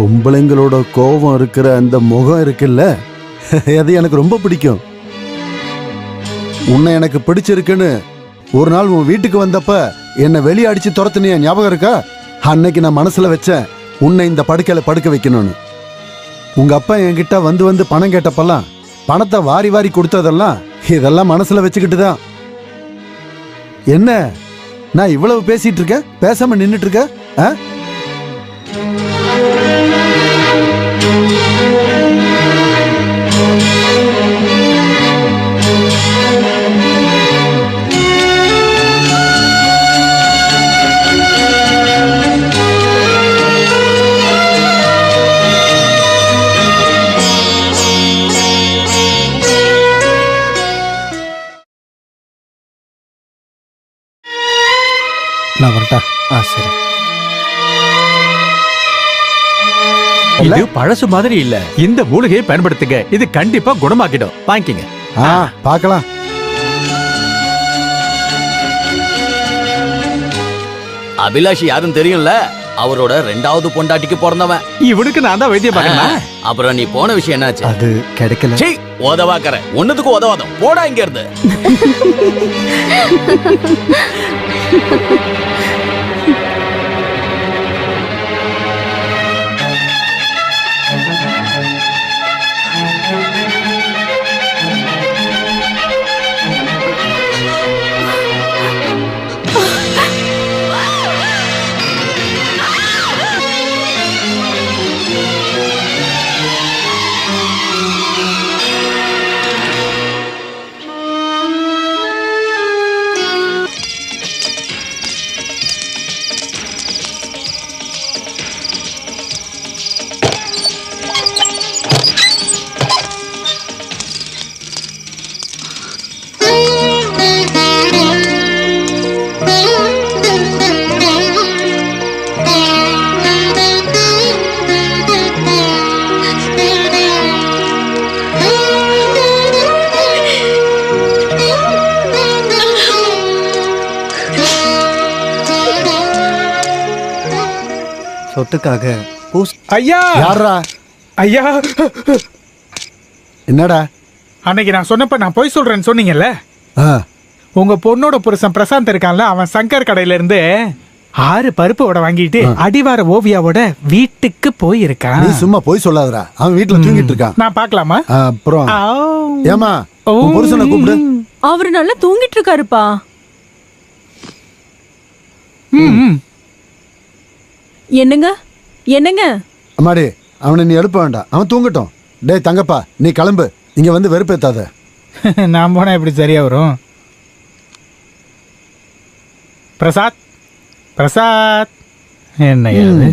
பொம்பளைங்களோட கோபம் இருக்கிற அந்த முகம் இருக்குல்ல? அது எனக்கு ரொம்ப பிடிக்கும். உன்னை எனக்கு பிடிச்சிருக்குன்னு ஒரு நாள் உன் வீட்டுக்கு வந்தப்ப என்னை வெளியே அடிச்சு துரத்துனிய? ஞாபகம் இருக்கா? அன்னைக்கு நான் மனசுல வச்சேன் உன்னை இந்த படுக்கையில படுக்க வைக்கணும்னு. உங்க அப்பா என்கிட்ட வந்து வந்து பணம் கேட்டப்பெல்லாம் பணத்தை வாரி வாரி கொடுத்ததெல்லாம் இதெல்லாம் மனசுல வச்சுக்கிட்டு தான். என்ன? நான் இவ்வளவு பேசிட்டு இருக்கேன்? பேசாம நின்றுட்டு இருக்கேன் ஆ? இது பழசு மாதிரி இல்ல. இந்த மூலிகையை பயன்படுத்துங்க. இது கண்டிப்பா குணமாக்கிடும். வாங்கிக்கங்க. ஆ பார்க்கலாம். அபிலாஷ் யாருன்னு தெரியும்ல? அவரோட ரெண்டாவது பொண்டாட்டிக்கு பிறந்தவன். இவனுக்கு நான் தான் வைத்தியம் பார்க்கணும்? அப்புறம் நீ போன விஷயம் என்னாச்சு? அது கிடைக்கல. சீ உதவாக்கற. ஒண்ணுத்துக்கு உதவாதம். போடா இங்க இருந்து. சொத்துக்காக பூஸ் ஐயா! யாரா ஐயா! என்னடா? அன்னைக்கு நான் சொன்னப்ப நான் போய் சொல்றேன்னு சொன்னீங்கல்ல? உங்க பொண்ணோட புருஷன் பிரசாந்த் இருக்கான்ல அவன் சங்கர் கடையில இருந்து ஆறு பருப்பு வடை வாங்கிட்டு அடிவார ஓவியாவோட வீட்டுக்கு போயிருக்கான். நீ சும்மா போய் சொல்லாதடா. அவன் வீட்டுல தூங்கிட்டு இருக்கான். நான் பார்க்கலாமா? அப்புறம். ஏமா உன் புருஷனை கூப்பிடு. அவரு நல்லா தூங்கிட்டு இருக்காருப்பா. ம். என்னங்க? என்னங்க? அம்மாடி அவனை நீ எழுப்ப வேண்டாம். அவன் தூங்கட்டும். டேய் தங்கப்பா நீ கிளம்பு. இங்க வந்து வெறுப்பேத்தாத. நான் போனா எப்படி சரியா வரும்? பிரசாத் பிரசாத். என்ன இது?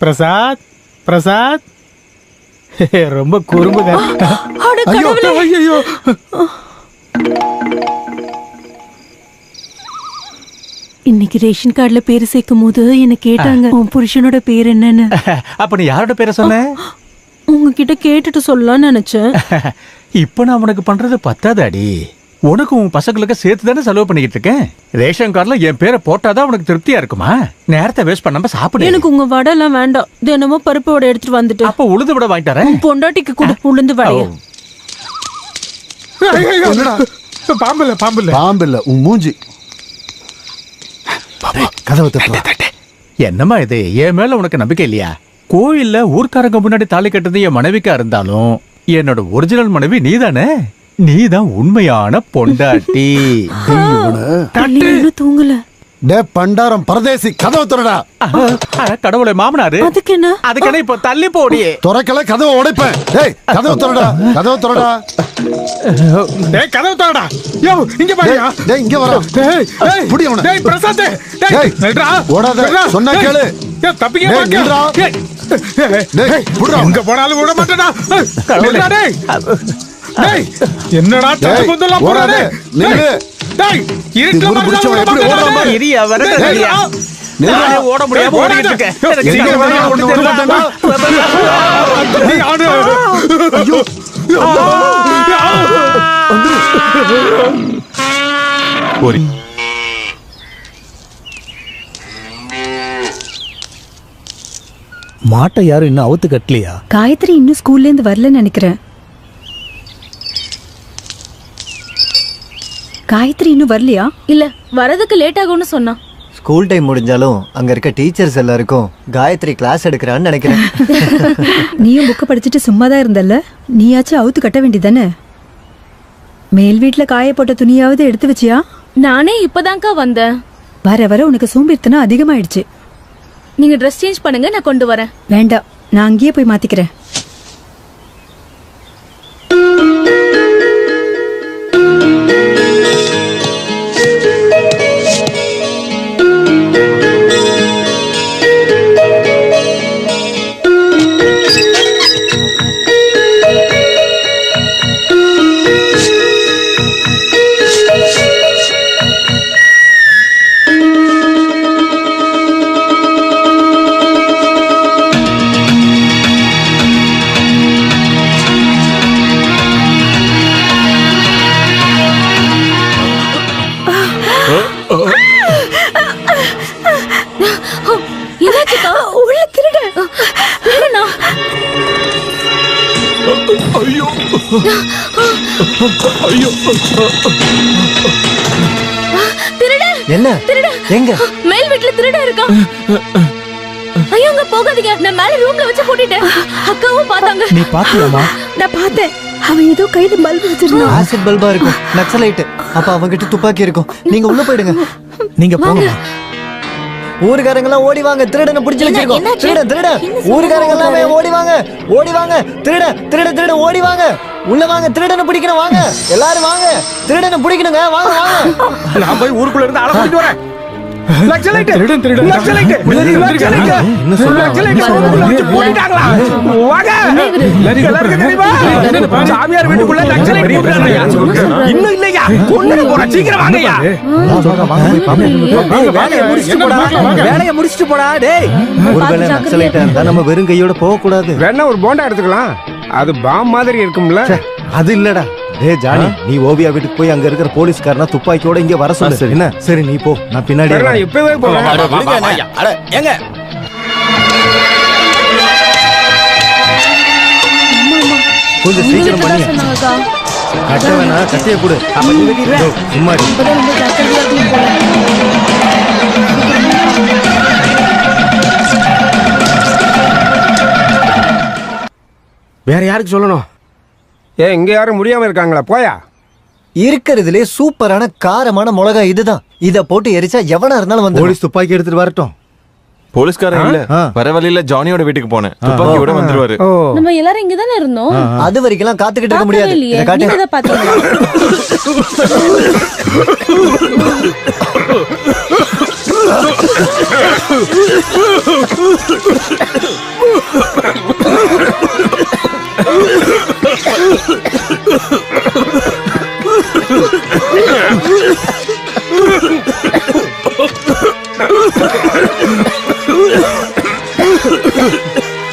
பிரசாத் பிரசாத். ரொம்ப குறும்புங்க அட கடவுளே. ஐயோ இன்னைக்கு ரேஷன் கார்டுல பேரு சேர்க்கும் போது என்ன கேட்டாங்க உன் புருஷனோட பேர் என்னன்னு? அப்ப நீ யாரோட பேரை சொன்ன? உங்ககிட்ட கேட்டுட்டு சொல்லலாம்னு நினைச்சேன். இப்ப நான் உனக்கு பண்றது பத்தாது அடி உனக்கு உன் பசங்களுக்கு சேர்த்து தானே செலவு பண்ணிக்கிட்டு இருக்கேன். ரேஷன் கார்டுல என் பேரை போட்டாதான் உனக்கு திருப்தியா இருக்குமா? நேரத்தை வேஸ்ட் பண்ணாம சாப்பிடு. எனக்கு உங்க வடை எல்லாம் வேண்டாம். தினமும் பருப்பு வடை எடுத்துட்டு வந்துட்டு. அப்ப உளுந்து விட வாங்கி தரேன் உன் பொண்டாட்டிக்கு கொடு உளுந்து வடைய. பாம்பு இல்ல பாம்பு இல்ல. பாம்பு இல்ல உன் மூஞ்சி. கதவை தட்டுறா என்னம்மா இது? என் மேல உனக்கு நம்பிக்கை இல்லையா? கோயில்ல ஊர்க்காரங்க முன்னாடி தாலி கட்டுறது என் மனைவிக்கா இருந்தாலும் என்னோட ஒரிஜினல் மனைவி நீதானே? நீதான் உண்மையான பொண்டாட்டி. தூங்கல. டே பண்டாரம் பரதேசி கதவை திறடா. கடவுளை மாமனாரு. அதுக்கு என்ன? அதுக்கென்ன இப்ப தள்ளி போடியே. துறக்கல கதவை உடைப்பேன். டேய் கதவை திறடா கதவை திறடா. டேய் கதவு தரடா யோ இங்க பாருயா டேய், இங்க வர டேய் புடி அவனை. டேய் பிரசாத் டேய் டேய், நில்றா. ஓடாத. சொன்னா கேளு. ஏய், தப்பிக்க டேய், மாட்டியா? நில்றா. டேய், புடுறா. எங்க போனாலும் விட மாட்டேடா நில்றா டேய். டேய் என்னடா தப்பு டேய், குந்தெல்லாம் போறாரு. நில்லு. டேய் இருட்டுல பிடிச்சவன் எப்படி ஓடுறான் பாரு. இரியா. நானே ஓட முடியாம இருக்கேன் ஓடி மாட்டை யாரும் இன்னும் அவுத்து கட்டலையா? காயத்ரி இன்னும் ஸ்கூல்ல இருந்து வரலன்னு நினைக்கிறேன். காயத்ரி இன்னும் வரலையா? இல்ல வரதுக்கு லேட் ஆகும்னு சொன்னான். ஸ்கூல் டைம் முடிஞ்சாலும் அங்க இருக்க டீச்சர்ஸ் எல்லாருக்கும் காயத்ரி கிளாஸ் எடுக்கிறான்னு நினைக்கிறேன். நீயும் புக்க படிச்சுட்டு சும்மா தான் இருந்தல்ல? நீயாச்சும் அவுத்து கட்ட வேண்டியதானே மேல் வீட்ல காய போட்ட துணியாவது எடுத்து வச்சியா? நானே இப்பதான்க்கா வந்தேன். வர வர உனக்கு சோம்பேறித்தனம் அதிகமாயிடுச்சு. நீங்க ட்ரெஸ் சேஞ்ச் பண்ணுங்க நான் கொண்டு வரேன். வேண்டாம் நான் அங்கேயே போய் மாத்திக்கிறேன். திருட. என்ன? திருட. எங்க? மேல் வீட்ல திருட இருக்கான் ஐயோ அங்க போகாதீங்க. நான் மேல ரூம்ல வச்சு பூட்டிட்டேன். அக்காவும் பார்த்தாங்க. நீ பாத்தியாமா நான் பார்த்தேன். அவன் ஏதோ கையில பல்பு வச்சிருந்தான். ஆசிட் பல்பா இருக்கும். நக்சலைட் அப்ப அவங்கிட்ட துப்பாக்கி இருக்கும். நீங்க உள்ள போயிடுங்க. நீங்க போங்கம்மா. ஊருக்காரங்க எல்லாம் ஓடி வாங்க. திருடனை பிடிச்சு வச்சிருக்கோம். திருட திருட. ஊருக்காரங்க எல்லாமே ஓடி வாங்க. ஓடி வாங்க. திருட திருட திருட ஓடி வாங்க. உள்ள வாங்க திருடனை பிடிக்கணும் வாங்க எல்லாரும் வாங்க திருடனை பிடிக்கணுங்க வாங்க வாங்க நான் போய் ஊருக்குள்ள இருந்து ஆள கூட்டிட்டு வரேன் சாமியார் வீட்டுக்குள்ள இன்னும் இல்லையா கொண்டு போற சீக்கிரம் வாங்கய்யா வேலையை முடிச்சிட்டு போடா வேலையை முடிச்சிட்டு போடா டேய் ஒருவேளை நக்சலைட்டா இருந்தா நம்ம வெறும் கையோட போக கூடாது வேணா ஒரு போண்டா எடுத்துக்கலாம் அது பாம் மாதிரி இருக்கும்ல. அது இல்லடா. டேய் ஜானி நீ ஓவியா வீட்டுக்கு போய் அங்க இருக்கிற போலீஸ்காரனா துப்பாக்கியோட இங்க வர சொல்லு. என்ன? சரி நீ போ. நான் பின்னாடி. இப்பவே. அட, ஏங்க? கொஞ்சம் சீக்கிரம் பண்ணி கட்ட வேணா கட்டைய கொடு. அப்ப சும்மா வேற யாருக்கு சொல்லணும்? ஏ இங்க யாரும் முடியாம இருக்காங்களா? போயா. இருக்கிறதுலே சூப்பரான காரமான மிளகா இதுதான். இத போட்டு எரிச்சா எவனா இருந்தாலும் வந்து போலீஸ் துப்பாக்கி எடுத்துட்டு வரட்டும். போலீஸ்காரன் இல்ல. வர வழியில ஜானியோட வீட்டுக்கு போனேன். துப்பாக்கியோட வந்துருவாரு. நம்ம எல்லாரும் இங்க தானே இருந்தோம். அது வரைக்கும் காத்துக்கிட்டு இருக்க முடியாது. இல்லையே. இதை காட்டு நீங்க தான் பாத்தீங்க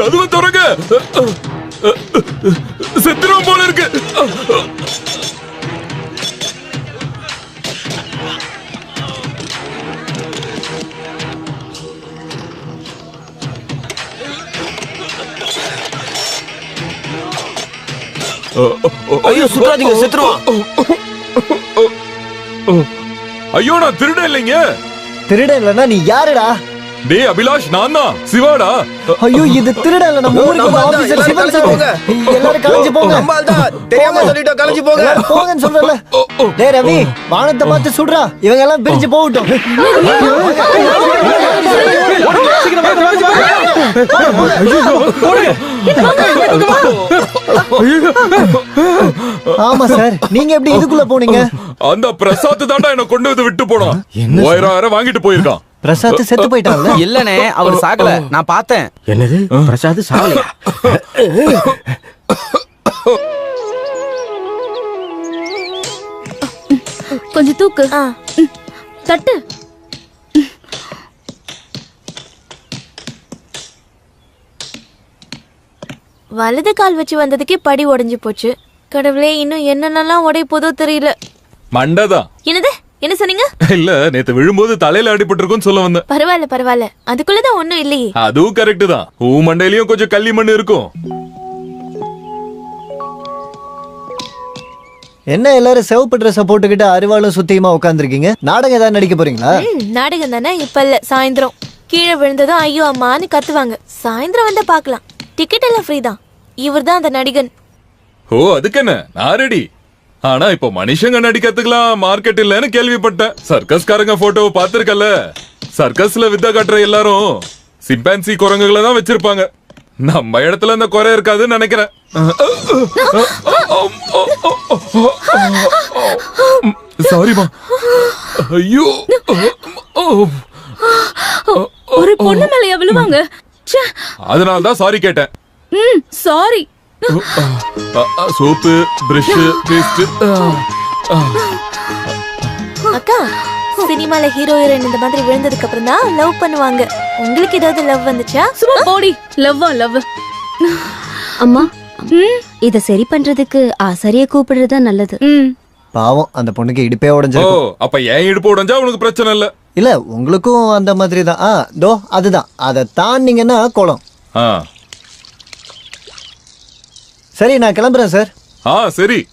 கதவை திறங்க. செத்துரும் போல இருக்கு. ஐயோ சுற்றாதீங்க செத்துருவான். ஐயோ நான் திருட இல்லைங்க. திருட இல்லனா நீ யாருடா? டேய் அபிலாஷ் நான் தான் சிவாடா. ஐயோ இது திருட இல்ல நம்ம ஊருக்கு ஆபீசர் சிவன் சார். எல்லாரும் கலைஞ்சு போங்க. தெரியாம சொல்லிட்டோம் கலைஞ்சு போங்க. போங்கன்னு சொல்றல டேய் ரவி வானத்தை பார்த்து சுடுறா. இவங்க எல்லாம் பிரிஞ்சு போகட்டும். ஆமா சார். நீங்க எப்படி இதுக்குள்ள போனீங்க? அந்த பிரசாத் தாண்டா என்ன கொண்டு வந்து விட்டு போனான். மூவாயிரம் வாங்கிட்டு போயிருக்கான். பிரசாத் செத்து போயிட்டான்ல? இல்லனே அவர் சாகல. நான் பார்த்தேன். என்னது? பிரசாத் சாவலையா கொஞ்சம் தூக்கு. தட்டு. வலது கால் வச்சு வந்ததுக்கே படி உடைஞ்சு போச்சு. கடவுளே இன்னும் என்னென்னலாம் உடைய போதோ தெரியல. மண்டதான். என்னது? என்ன சொன்னீங்க? இல்ல நேத்து விழும்போது தலையில அடிபட்டிருக்குன்னு சொல்ல வந்தேன். பரவாயில்ல பரவாயில்ல. அதுக்குள்ளதான் ஒண்ணும் இல்லையே. அதுவும் கரெக்ட் தான். ஊ மண்டையிலயும் கொஞ்சம் கள்ளி மண் இருக்கும். என்ன எல்லாரும் சிவப்பு ட்ரெஸ்ஸை போட்டுக்கிட்டு அறிவாளும் சுத்தியுமா உட்காந்துருக்கீங்க நாடகம் ஏதாவது நடிக்க போறீங்களா? நாடகம் தானே? இப்ப இல்ல சாயந்தரம். கீழே விழுந்ததும் ஐயோ அம்மான்னு கத்துவாங்க. சாயந்தரம் வந்தா பார்க்கலாம். டிக்கெட் எல்லாம் ஃப்ரீ தான். இவர் தான் அந்த நடிகன். ஓ அதுக்கு என்ன? நான் ரெடி ஆனா இப்போ மனுஷங்க நடிக்கிறதுக்குலாம் மார்க்கெட் இல்லைன்னு கேள்விப்பட்டேன். சர்க்கஸ்காரங்க போட்டோவை பார்த்திருக்கல சர்க்கஸ்ல வித்த காட்டுற எல்லாரும் சிம்பான்சி குரங்குகளை தான் வச்சிருப்பாங்க. நம்ம இடத்துல அந்த குறை இருக்காதுன்னு நினைக்கிறேன். சாரிமா ஐயோ. ஒரு பொண்ணு மேலயா விழுவாங்க. அதனால தான் சாரி கேட்டேன். ம் சாரி சோப்பு பிரஷ் பேஸ்ட் அக்கா சினிமால ஹீரோ ஹீரோயின் இந்த மாதிரி விழுந்ததுக்கு அப்புறம் தான் லவ் பண்ணுவாங்க. உங்களுக்கு ஏதாவது லவ் வந்துச்சா? சும்மா போடி லவ்வா லவ் அம்மா இத சரி பண்றதுக்கு ஆசாரிய கூப்பிடுறது நல்லது. ம். பாவம் அந்த பொண்ணுக்கு இடுப்பே ஓ உடைஞ்சிருக்கும் அப்ப ஏன் இடுப்பு உடைஞ்சா உனக்கு பிரச்சனை இல்ல? இல்ல உங்களுக்கும் அந்த மாதிரி தான் ஆ தோ அதுதான். அதை தாண்டிங்கன்னா குளம் ஆ. சரி நான் கிளம்புறேன் சார். ஆ சரி.